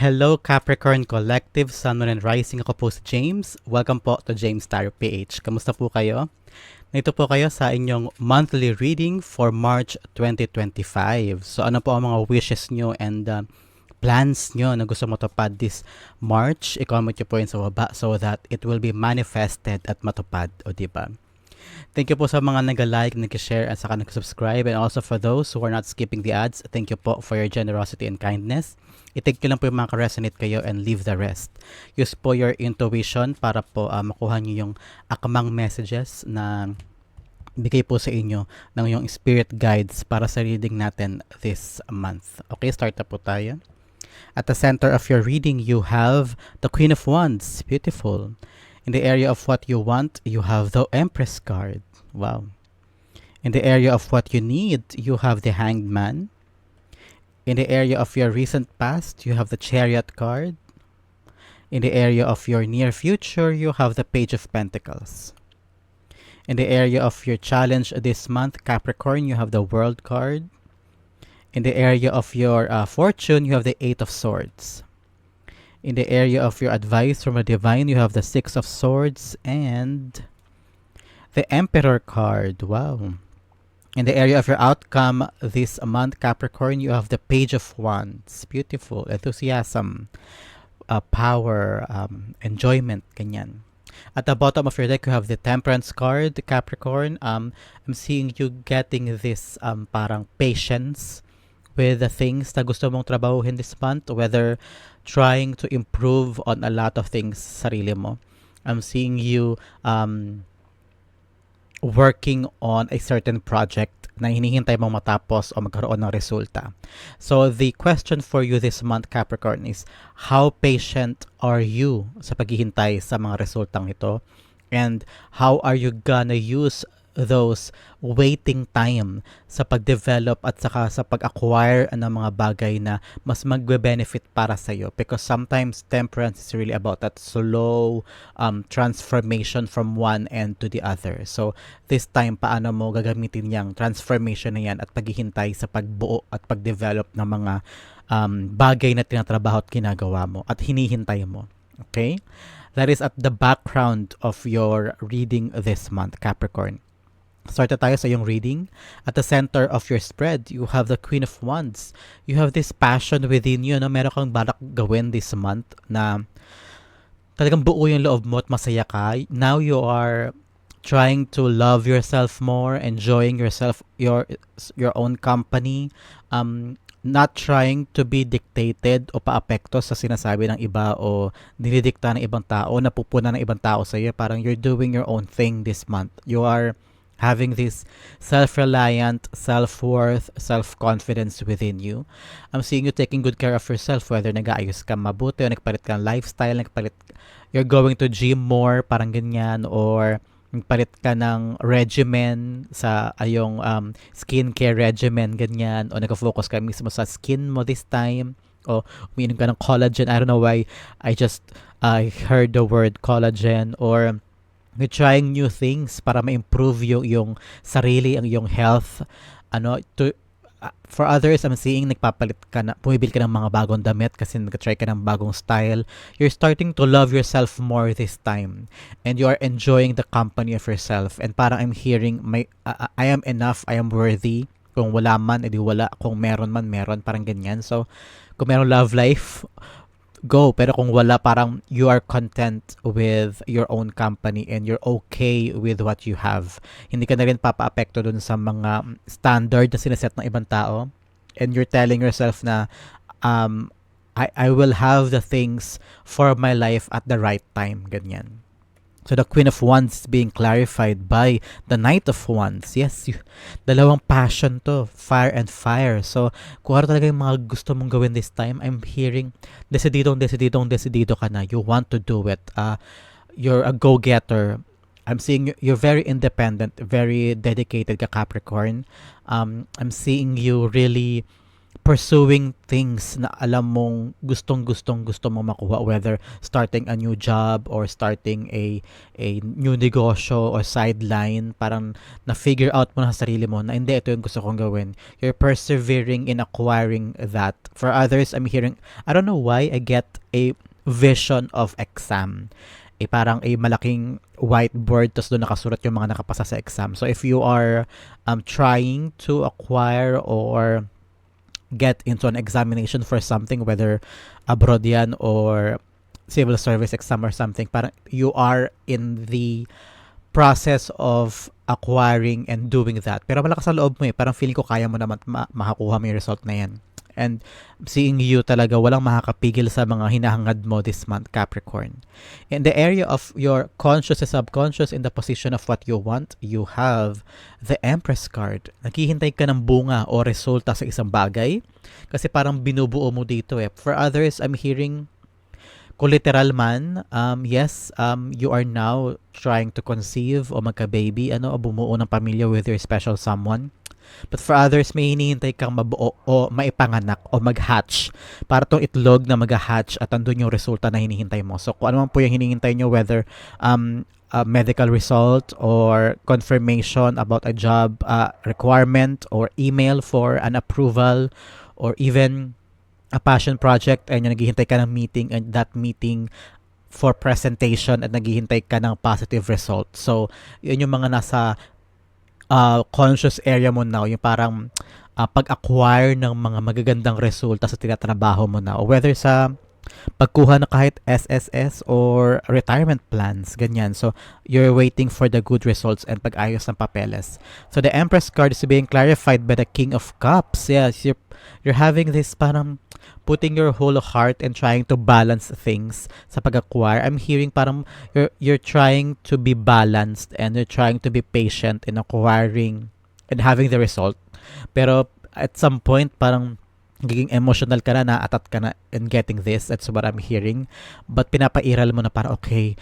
Hello Capricorn Collective, Sun, Moon, and Rising. Ako po si James. Welcome po to James Tarot PH. Kamusta po kayo? Nito po kayo sa inyong monthly reading for March 2025. So ano po ang mga wishes nyo and uh, plans nyo na gusto matupad this March? I-comment nyo po yun sa baba so that it will be manifested at matupad. O diba? Thank you po sa mga nag-like, nag-share, at saka nag-subscribe. And also for those who are not skipping the ads, thank you po for your generosity and kindness. I-take nyo lang po yung mga ka-resonate kayo and leave the rest. Use po your intuition para po uh, makuha nyo yung akmang messages na bigay po sa inyo ng yung spirit guides para sa reading natin this month. Okay, start na po tayo. At the center of your reading, you have the Queen of Wands. Beautiful. In the area of what you want, you have the Empress card. Wow. In the area of what you need, you have the Hanged Man. In the area of your recent past, you have the Chariot card. In the area of your near future, you have the Page of Pentacles. In the area of your challenge this month, Capricorn, you have the World card. In the area of your uh, fortune, you have the Eight of Swords. In the area of your advice from a divine, you have the Six of Swords and the Emperor card. Wow. In the area of your outcome this month, Capricorn, you have the Page of Wands. Beautiful. Enthusiasm, uh, power, um, enjoyment, ganyan. At the bottom of your deck, you have the Temperance card, Capricorn. Um, I'm seeing you getting this um, parang patience with the things na gusto mong trabahuhin this month, whether trying to improve on a lot of things sa sarili mo. I'm seeing you um, working on a certain project na hinihintay mong matapos o magkaroon ng resulta. So the question for you this month Capricorn is how patient are you sa paghihintay sa mga resultang ito? And how are you gonna use those waiting time sa pag-develop at saka sa pag-acquire ng mga bagay na mas magbe-benefit para sa iyo because sometimes temperance is really about that slow um, transformation from one end to the other. So this time paano mo gagamitin yung transformation na yan at paghihintay sa pagbuo at pag-develop ng mga um, bagay na tinatrabaho at ginagawa mo at hinihintay mo. Okay? That is at the background of your reading this month, Capricorn. Start tayo sa iyong reading. At the center of your spread, you have the Queen of Wands. You have this passion within you na meron kang balak gawin this month na talagang buo yung loob mo at masaya ka. Now you are trying to love yourself more, enjoying yourself, your your own company, um, not trying to be dictated o paapekto sa sinasabi ng iba o dinidikta ng ibang tao, napupuna ng ibang tao sa iyo. Parang you're doing your own thing this month. You are having this self-reliant, self-worth, self-confidence within you. I'm seeing you taking good care of yourself, whether nag-aayos ka mabuti o nagpalit ka ng lifestyle, nagpalit, you're going to gym more, parang ganyan, or nagpalit ka ng regimen sa ayong um, skincare regimen, ganyan, o nag-focus ka mismo sa skin mo this time, o umiinom ka ng collagen. I don't know why I just I uh, heard the word collagen, or trying new things para ma-improve yung, yung sarili, ang yung health. Ano, to, uh, for others, I'm seeing nagpapalit ka na, pumibil ka ng mga bagong damit kasi nag-try ka ng bagong style. You're starting to love yourself more this time. And you are enjoying the company of yourself. And parang I'm hearing, my, uh, I am enough, I am worthy. Kung wala man, edi wala. Kung meron man, meron. Parang ganyan. So, kung meron love life, go. Pero kung wala, parang you are content with your own company and you're okay with what you have. Hindi ka na rin papaapekto dun sa mga standard na sineset ng ibang tao. And you're telling yourself na um, I, I will have the things for my life at the right time. Ganyan. So the Queen of Wands being clarified by the Knight of Wands. Yes, you, dalawang passion to, fire and fire. So kung ano talaga yung mga gusto mong gawin this time, I'm hearing decididong, decididong, decidido ka na. You want to do it. Uh, you're a go-getter. I'm seeing you're very independent, very dedicated ka Capricorn. Um, I'm seeing you really pursuing things na alam mong gustong gustong gusto mong makuha whether starting a new job or starting a a new negosyo or sideline parang na figure out mo na sa sarili mo na hindi ito yung gusto kong gawin. You're persevering in acquiring that. For others I'm hearing I don't know why I get a vision of exam. Eh parang a malaking whiteboard tapos doon nakasulat yung mga nakapasa sa exam. So if you are um, trying to acquire or get into an examination for something, whether abroad yan or civil service exam or something, parang you are in the process of acquiring and doing that. Pero malakas sa loob mo eh. Parang feeling ko kaya mo naman ma- makakuha mo yung result na yan. And seeing you talaga, walang makakapigil sa mga hinahangad mo this month, Capricorn. In the area of your conscious and subconscious in the position of what you want, you have the Empress card. Naghihintay ka ng bunga o resulta sa isang bagay. Kasi parang binubuo mo dito eh. For others, I'm hearing kung literal man, um, yes, um, you are now trying to conceive o magka-baby, ano, o bumuo ng pamilya with your special someone. But for others, may hinihintay kang mabuo o maipanganak o mag-hatch para tong itlog na mag-hatch at andun yung resulta na hinihintay mo. So kung ano man po yung hinihintay nyo, whether um, a medical result or confirmation about a job uh, requirement or email for an approval or even a passion project and yung naghihintay ka ng meeting and that meeting for presentation at naghihintay ka ng positive result. So, yun yung mga nasa uh, conscious area mo now, yung parang uh, pag-acquire ng mga magagandang resulta sa tinatrabaho mo. O whether sa pagkuha na kahit SSS or retirement plans, ganyan. So, you're waiting for the good results and pag-ayos ng papeles. So, the Empress card is being clarified by the King of Cups. Yes, you're, you're having this parang putting your whole heart and trying to balance things sa pag-acquire. I'm hearing parang you're, you're trying to be balanced and you're trying to be patient in acquiring and having the result. Pero at some point, parang giging emotional ka na, naatat ka na in getting this. That's what I'm hearing. But pinapairal mo na para, okay,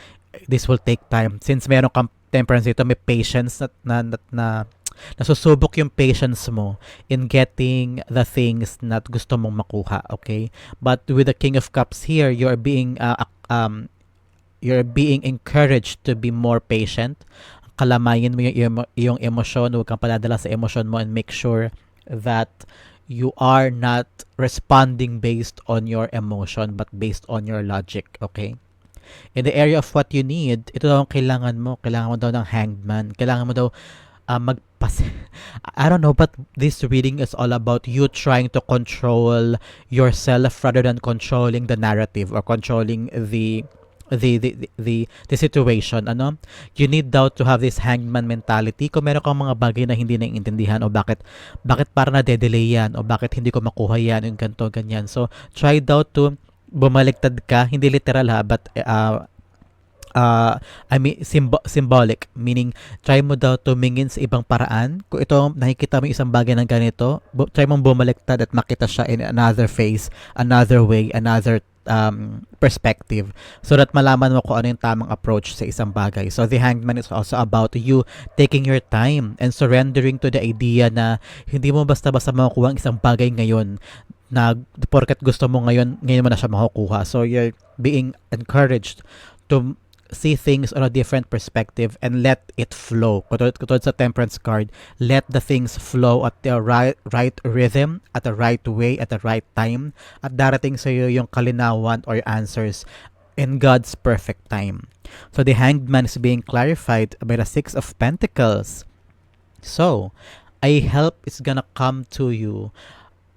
this will take time. Since meron kang temperance dito, may patience na, na, na, na nasusubok yung patience mo in getting the things na gusto mong makuha, okay? But with the King of Cups here, you're being uh, um you're being encouraged to be more patient. Kalamayin mo yung, yung emosyon, huwag kang paladala sa emosyon mo and make sure that you are not responding based on your emotion but based on your logic, okay? In the area of what you need, ito daw ang kailangan mo. Kailangan mo daw ng hangman. Kailangan mo daw uh, magpas I don't know but this reading is all about you trying to control yourself rather than controlling the narrative or controlling the the the the, the situation ano? You need daw to have this hangman mentality kung meron kang mga bagay na hindi naiintindihan o bakit bakit para na delay yan o bakit hindi ko makuha yan yung ganto ganyan. So try daw to bumaliktad ka hindi literal ha but uh, uh, I mean, symb- symbolic, meaning try mo daw tumingin sa ibang paraan. Kung ito, nakikita mo isang bagay ng ganito, bu- try mong bumaliktad at makita siya in another face, another way, another um, perspective so that malaman mo kung ano yung tamang approach sa isang bagay. So the hangman is also about you taking your time and surrendering to the idea na hindi mo basta-basta makukuha ang isang bagay ngayon na porket gusto mo ngayon, ngayon mo na siya makukuha. So you're being encouraged to see things on a different perspective and let it flow. Katulad, katulad sa temperance card, let the things flow at the right, right rhythm, at the right way, at the right time, at darating sa iyo yung kalinawan or answers in God's perfect time. So the hanged man is being clarified by the Six of Pentacles. So, a help is gonna come to you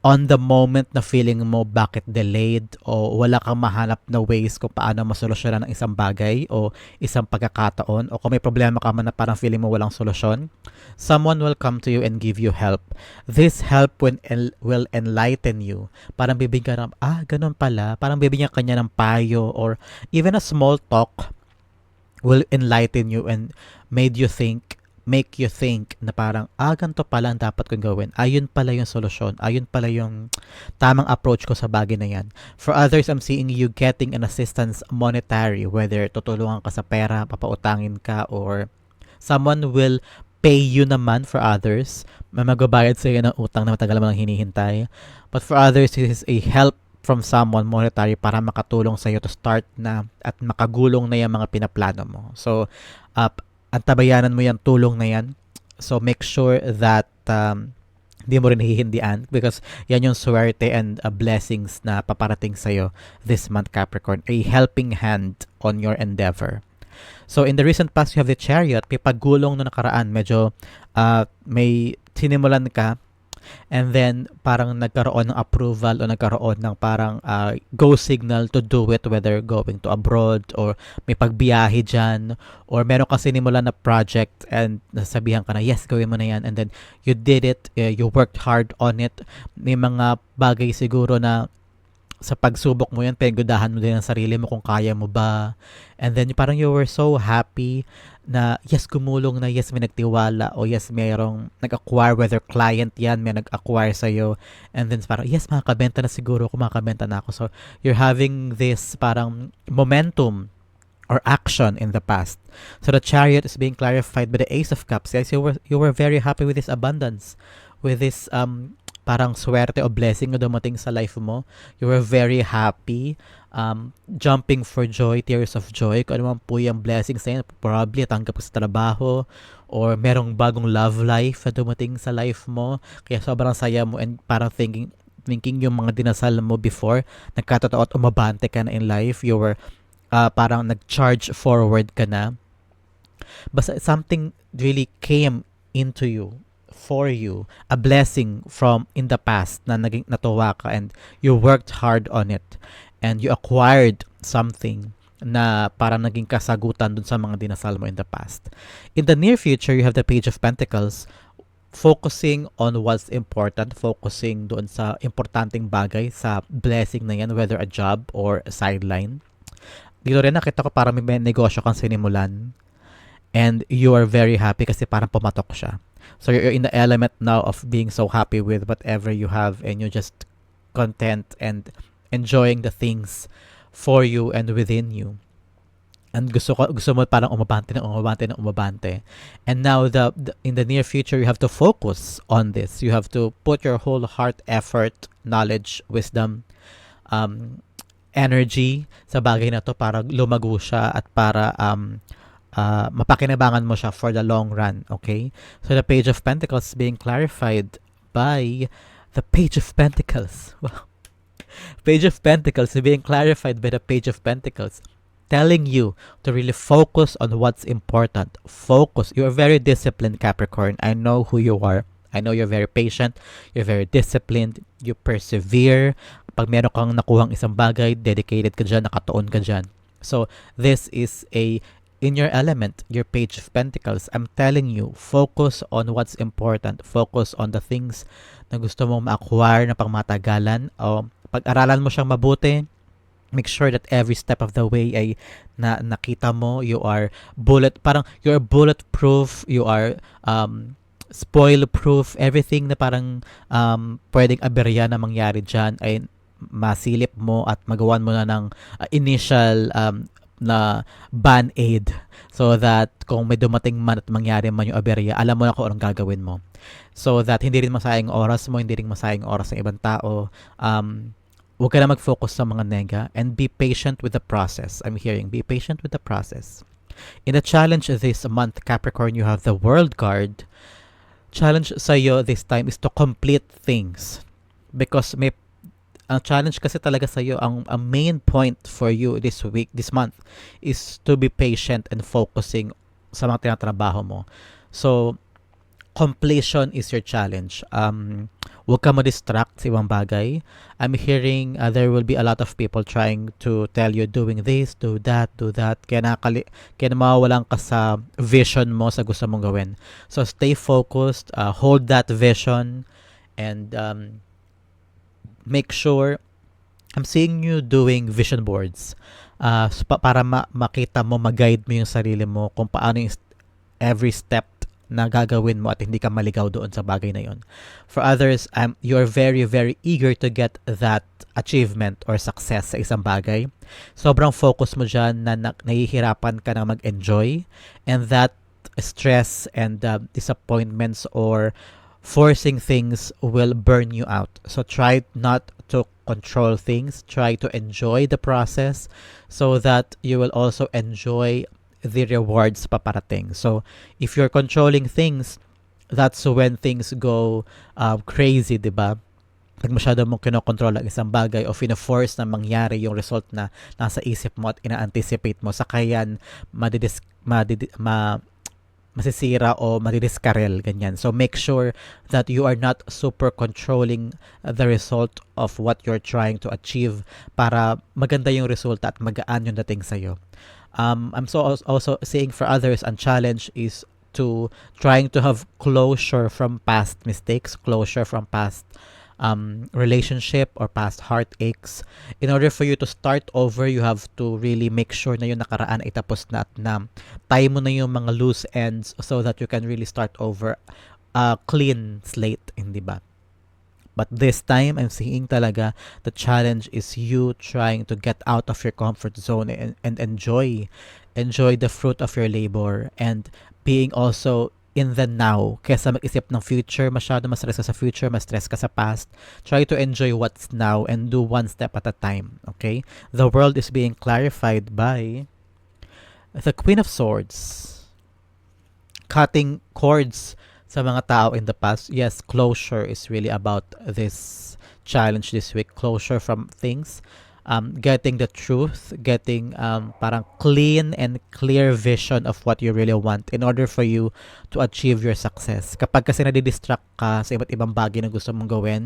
on the moment na feeling mo bakit delayed o wala kang mahanap na ways kung paano masolusyonan ang isang bagay o isang pagkakataon o kung may problema ka man na parang feeling mo walang solusyon, someone will come to you and give you help. This help will, will enlighten you. Parang bibigyan ng, ah, ganun pala. Parang bibigyan kanya ng payo or even a small talk will enlighten you and made you think make you think na parang, ah, ganito pala ang dapat kong gawin. Ayun pala yung solusyon. Ayun pala yung tamang approach ko sa bagay na yan. For others, I'm seeing you getting an assistance monetary, whether tutulungan ka sa pera, papautangin ka, or someone will pay you naman for others. May magbabayad sa ng utang na matagal mo nang hinihintay. But for others, this is a help from someone monetary para makatulong sa iyo to start na at makagulong na yung mga pinaplano mo. So, uh, antabayanan mo yung tulong na yan. So, make sure that um, hindi mo rin hihindian because yan yung swerte and uh, blessings na paparating sa'yo this month Capricorn. A helping hand on your endeavor. So in the recent past, you have the chariot. May paggulong no nakaraan. Medyo uh, may sinimulan ka and then parang nagkaroon ng approval o nagkaroon ng parang uh, go signal to do it whether going to abroad or may pagbiyahe dyan. Or meron ka sinimulan na project and nasabihan ka na yes gawin mo na yan. And then you did it uh, you worked hard on it. May mga bagay siguro na sa pagsubok mo yan, pinagudahan mo din ang sarili mo kung kaya mo ba. And then parang you were so happy na yes, gumulong na yes, may nagtiwala o yes, mayroong nag-acquire, whether client yan, may nag-acquire sa'yo. And then parang yes, makakabenta na siguro kung makakabenta na ako. So you're having this parang momentum or action in the past. So the chariot is being clarified by the Ace of Cups. Yes, you were you were very happy with this abundance, with this um parang swerte o blessing na dumating sa life mo. You were very happy, um, jumping for joy, tears of joy. Kung ano man po yung blessing sa inyo, probably tanggap ka sa trabaho or merong bagong love life na dumating sa life mo. Kaya sobrang saya mo and parang thinking, thinking yung mga dinasal mo before, nagkatotoo at umabante ka na in life. You were uh, parang nag-charge forward ka na. Basta something really came into you for you, a blessing from in the past na naging natuwa ka and you worked hard on it and you acquired something na para naging kasagutan dun sa mga dinasal mo in the past. In the near future, you have the Page of Pentacles focusing on what's important, focusing doon sa importanteng bagay sa blessing na yan, whether a job or a sideline. Dito rin nakita ko parang may negosyo kang sinimulan and you are very happy kasi parang pumatok siya. So you're in the element now of being so happy with whatever you have and you're just content and enjoying the things for you and within you. And gusto ko gusto mo parang umabante na umabante na umabante. And now the, the in the near future you have to focus on this. You have to put your whole heart, effort, knowledge, wisdom, um, energy sa bagay na to para lumago siya at para um, uh, mapakinabangan mo siya for the long run, okay? So the Page of Pentacles being clarified by the Page of Pentacles. Wow. Page of Pentacles being clarified by the Page of Pentacles telling you to really focus on what's important. Focus. You're very disciplined, Capricorn. I know who you are. I know you're very patient. You're very disciplined. You persevere. Pag meron kang nakuhang isang bagay, dedicated ka dyan, nakatuon ka dyan. So, this is a in your element, your page of pentacles, I'm telling you, focus on what's important. Focus on the things na gusto mong ma-acquire na pangmatagalan o pag-aralan mo siyang mabuti. Make sure that every step of the way ay na nakita mo, you are bullet, parang you're bulletproof, you are um, spoil proof, everything na parang um, pwedeng aberya na mangyari dyan ay masilip mo at magawan mo na ng uh, initial um, na band-aid so that kung may dumating man at mangyari man yung aberya, alam mo na kung anong gagawin mo. So that hindi rin masayang oras mo, hindi rin masayang oras ng ibang tao. Um, huwag ka na mag-focus sa mga nega and be patient with the process. I'm hearing, be patient with the process. In the challenge this month, Capricorn, you have the World card. Challenge sa iyo this time is to complete things because may ang challenge kasi talaga sa iyo, ang, ang main point for you this week, this month, is to be patient and focusing sa mga tinatrabaho mo. So, completion is your challenge. Um, huwag ka ma-distract sa ibang bagay. I'm hearing uh, there will be a lot of people trying to tell you doing this, do that, do that. Kaya, nakali kaya mawawalan ka sa vision mo sa gusto mong gawin. So, stay focused, uh, hold that vision, and um, make sure I'm seeing you doing vision boards uh, para ma- makita mo, mag-guide mo yung sarili mo kung paano yung every step na gagawin mo at hindi ka maligaw doon sa bagay na yon. For others, um, you're very, very eager to get that achievement or success sa isang bagay. Sobrang focus mo dyan na, na nahihirapan ka na mag-enjoy and that stress and uh, disappointments or forcing things will burn you out. So try not to control things, try to enjoy the process so that you will also enjoy the rewards paparating. So if you're controlling things, that's when things go um, crazy, 'di ba? Pag masyado mong kinokontrol ang isang bagay o fina-force na mangyari yung result na nasa isip mo at ina-anticipate mo, saka yan madidis, madidi, ma, masisira o madidiskarel, ganyan. So make sure that you are not super controlling the result of what you're trying to achieve para maganda yung resulta at magaan yung dating sa'yo. Um, I'm so also seeing for others, and challenge is to trying to have closure from past mistakes, closure from past um, relationship or past heartaches. In order for you to start over, you have to really make sure na yung nakaraan ay tapos na at na tayo mo na yung mga loose ends so that you can really start over a clean slate, hindi ba? But this time, I'm seeing talaga the challenge is you trying to get out of your comfort zone and, and enjoy enjoy the fruit of your labor and being also in the now kesa mag-isip ng future masyado mas stress ka sa future mas stress ka sa past. Try to enjoy what's now and do one step at a time okay? The world is being clarified by the queen of swords. Cutting cords sa mga tao in the past. Yes closure is really about this challenge this week. Closure from things um, getting the truth, getting um, parang clean and clear vision of what you really want in order for you to achieve your success. Kapag kasi nadidistract ka sa iba't ibang bagay na gusto mong gawin,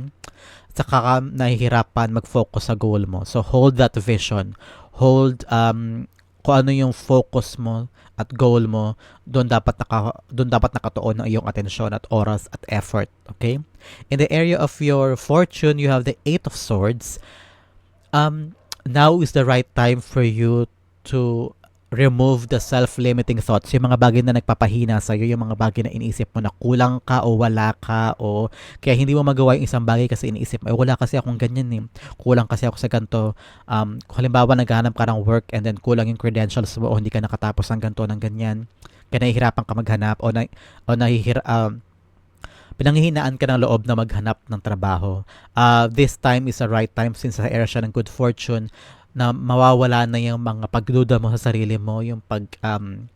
saka ka nahihirapan mag-focus sa goal mo. So hold that vision. Hold um, kung ano yung focus mo at goal mo, doon dapat naka doon dapat nakatuon ang iyong atensyon at oras at effort, okay? In the area of your fortune, you have the 8 of swords um, now is the right time for you to remove the self-limiting thoughts, yung mga bagay na nagpapahina sa iyo, yung mga bagay na iniisip mo na kulang ka o wala ka o kaya hindi mo magawa yung isang bagay kasi iniisip mo, wala kasi akong ganyan eh. Kulang kasi ako sa ganito. Um, halimbawa naghahanap ka ng work and then kulang yung credentials mo o hindi ka nakatapos ng ganito ng ganyan, kaya nahihirapan ka maghanap o, na, o nahihir, um, pinanghihinaan ka ng loob na maghanap ng trabaho. Uh, this time is the right time since sa era siya ng good fortune na mawawala na yung mga pagduda mo sa sarili mo, yung pag um,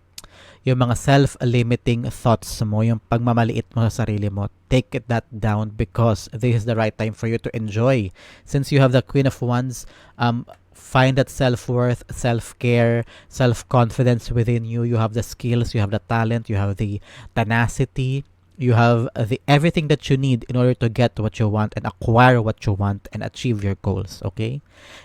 yung mga self-limiting thoughts mo, yung pagmamaliit mo sa sarili mo, take it that down because this is the right time for you to enjoy. Since you have the Queen of Wands, um, find that self-worth, self-care, self-confidence within you. You have the skills, you have the talent, you have the tenacity, you have the everything that you need in order to get what you want and acquire what you want and achieve your goals okay?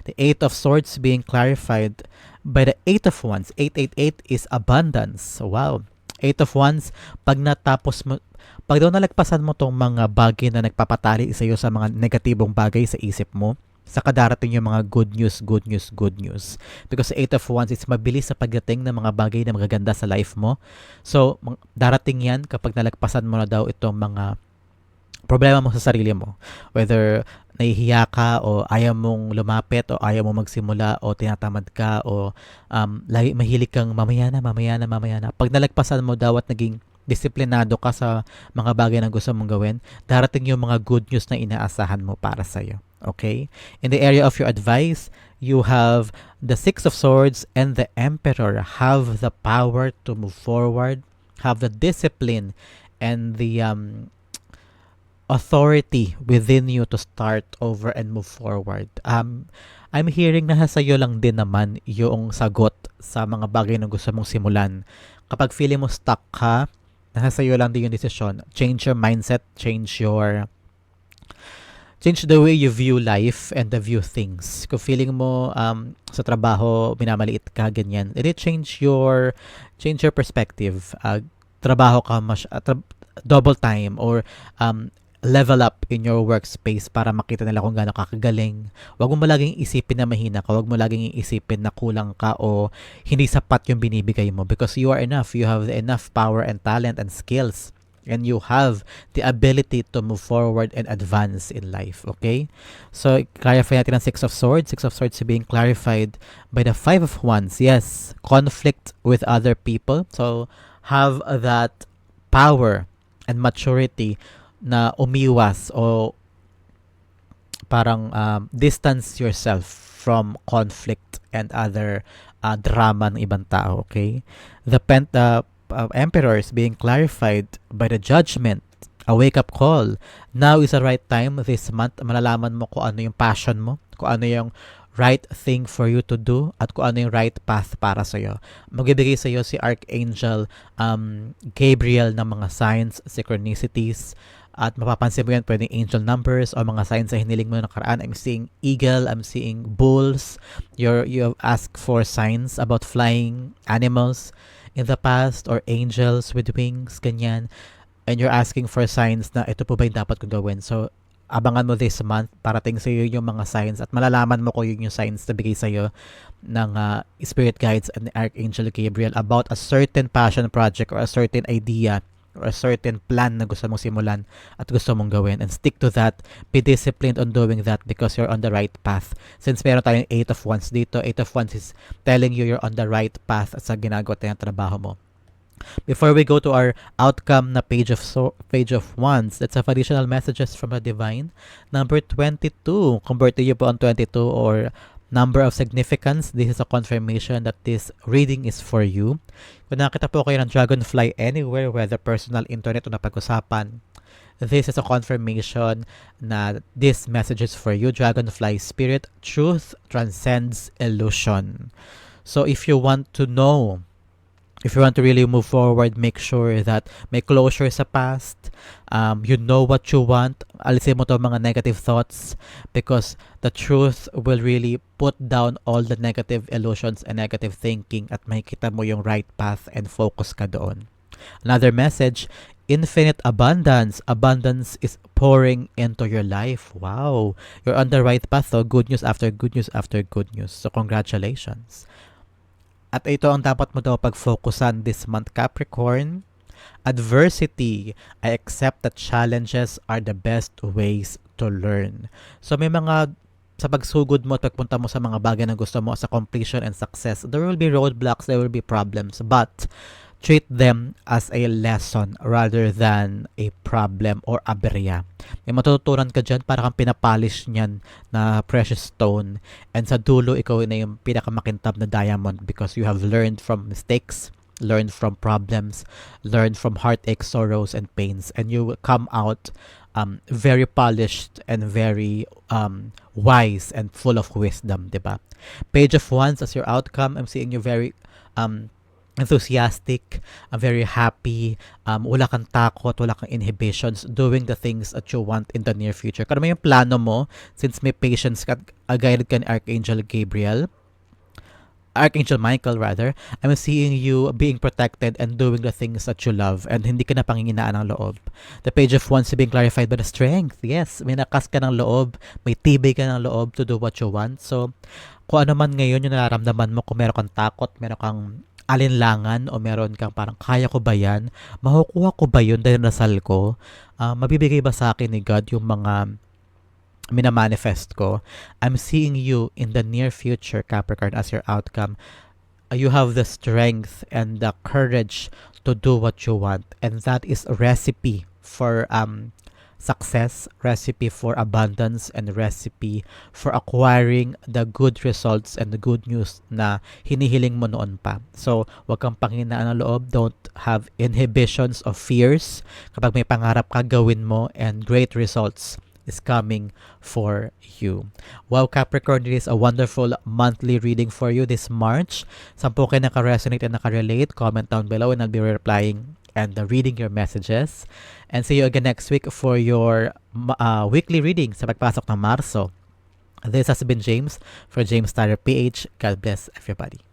The eight of swords being clarified by the eight of wands. 888 is abundance. Wow. Eight of wands pag natapos mo pag daw nalagpasan mo tong mga bagay na nagpapatali sa iyo sa mga negatibong bagay sa isip mo saka darating yung mga good news, good news, good news. Because Eight of Wands is mabilis sa pagdating ng mga bagay na magaganda sa life mo. So, darating yan kapag nalagpasan mo na daw itong mga problema mo sa sarili mo. Whether nahihiya ka o ayaw mong lumapit o ayaw mong magsimula o tinatamad ka o um, lagi mahilig kang mamaya na, mamaya na, mamaya na. Pag nalagpasan mo daw at naging disiplinado ka sa mga bagay na gusto mong gawin, darating yung mga good news na inaasahan mo para sa'yo. Okay? In the area of your advice, you have the Six of Swords and the Emperor have the power to move forward, have the discipline and the um, authority within you to start over and move forward. Um, I'm hearing na sa iyo lang din naman yung sagot sa mga bagay na gusto mong simulan. Kapag feeling mo stuck ka, nasa iyo lang din yung desisyon. Change your mindset, change your change the way you view life and the view things. Kung feeling mo um, sa trabaho minamaliit ka ganyan, edi change your change your perspective. Uh, trabaho ka mas uh, tra- double time or um, level up in your workspace para makita nila kung gaano kakagaling. Huwag mo laging isipin na mahina ka. Huwag mo laging isipin na kulang ka o hindi sapat yung binibigay mo because you are enough. You have enough power and talent and skills and you have the ability to move forward and advance in life. Okay? So, clarify natin ang Six of Swords. Six of Swords is being clarified by the Five of Wands. Yes, conflict with other people. So, have that power and maturity na umiwas o parang um, distance yourself from conflict and other uh, drama ng ibang tao, okay? The pent uh, uh, emperor is being clarified by the judgment, a wake-up call. Now is the right time this month, malalaman mo kung ano yung passion mo, kung ano yung right thing for you to do at kung ano yung right path para sa iyo. Magbibigay sa iyo si Archangel um, Gabriel ng mga signs, synchronicities, at mapapansin mo yan pwedeng angel numbers o mga signs sa hiniling mo nakaraan. I'm seeing eagle, I'm seeing bulls. You're, you have asked for signs about flying animals in the past or angels with wings, ganyan. And you're asking for signs na ito po ba yung dapat kong gawin. So, abangan mo this month, parating sa iyo yung mga signs at malalaman mo kung yun yung signs na bigay sa iyo ng uh, spirit guides and Archangel Gabriel about a certain passion project or a certain idea or a certain plan na gusto mong simulan at gusto mong gawin. And stick to that. Be disciplined on doing that because you're on the right path. Since meron tayong 8 of wands dito 8 of wands is telling you you're on the right path sa ginagawa tayong trabaho mo. Before we go to our outcome na page of so, page of wands, let's have additional messages from the divine. Number 22, convert to you po on 22 or number of significance. This is a confirmation that this reading is for you. Kung nakita po kayo ng dragonfly anywhere, whether personal, internet, o napag-usapan, this is a confirmation na this message is for you. Dragonfly spirit, truth transcends illusion. So if you want to know if you want to really move forward, make sure that may closure sa past. Um, you know what you want. Alisin mo to mga negative thoughts because the truth will really put down all the negative illusions and negative thinking at makikita mo yung right path and focus ka doon. Another message, infinite abundance. Abundance is pouring into your life. Wow. You're on the right path. So good news after good news after good news. So congratulations. At ito ang dapat mo daw pag-focusan this month, Capricorn. Adversity. I accept that challenges are the best ways to learn. So may mga sa pagsugod mo at pagpunta mo sa mga bagay na gusto mo sa completion and success, there will be roadblocks, there will be problems, but treat them as a lesson rather than a problem or aberya. May matututunan ka dyan para kang pinapolish niyan na precious stone and sa dulo ikaw na yung pinakamakintab na diamond because you have learned from mistakes, learned from problems, learned from heartache, sorrows, and pains and you will come out um, very polished and very um, wise and full of wisdom, di ba? Page of Wands as your outcome, I'm seeing you very um, enthusiastic, uh, very happy, um, wala kang takot, wala kang inhibitions, doing the things that you want in the near future. Kung ano yung plano mo, since may patience ka, uh, guided ka ni Archangel Gabriel, Archangel Michael rather, I'm seeing you being protected and doing the things that you love and hindi ka na panginginaan ng loob. The page of wands is being clarified by the strength. Yes, may nakas ka ng loob, may tibay ka ng loob to do what you want. So, kung ano man ngayon yung nararamdaman mo, kung meron kang takot, meron kang alinlangan o meron kang parang kaya ko ba yan? Makukuha ko ba yun dahil nasal ko? Uh, mabibigay ba sa akin ni God yung mga minamanifest ko? I'm seeing you in the near future, Capricorn, as your outcome. Uh, you have the strength and the courage to do what you want. And that is a recipe for um success, recipe for abundance, and recipe for acquiring the good results and the good news na hinihiling mo noon pa. So, wag kang panghinaan ng loob. Don't have inhibitions of fears. Kapag may pangarap ka, gawin mo and great results is coming for you. Wow, Capricorn, it is a wonderful monthly reading for you this March. Saan po kayo naka-resonate and naka-relate? Comment down below and I'll be replying and uh, reading your messages. And see you again next week for your uh, weekly reading sa pagpasok ng Marso. This has been James for James Tyler PH. God bless everybody.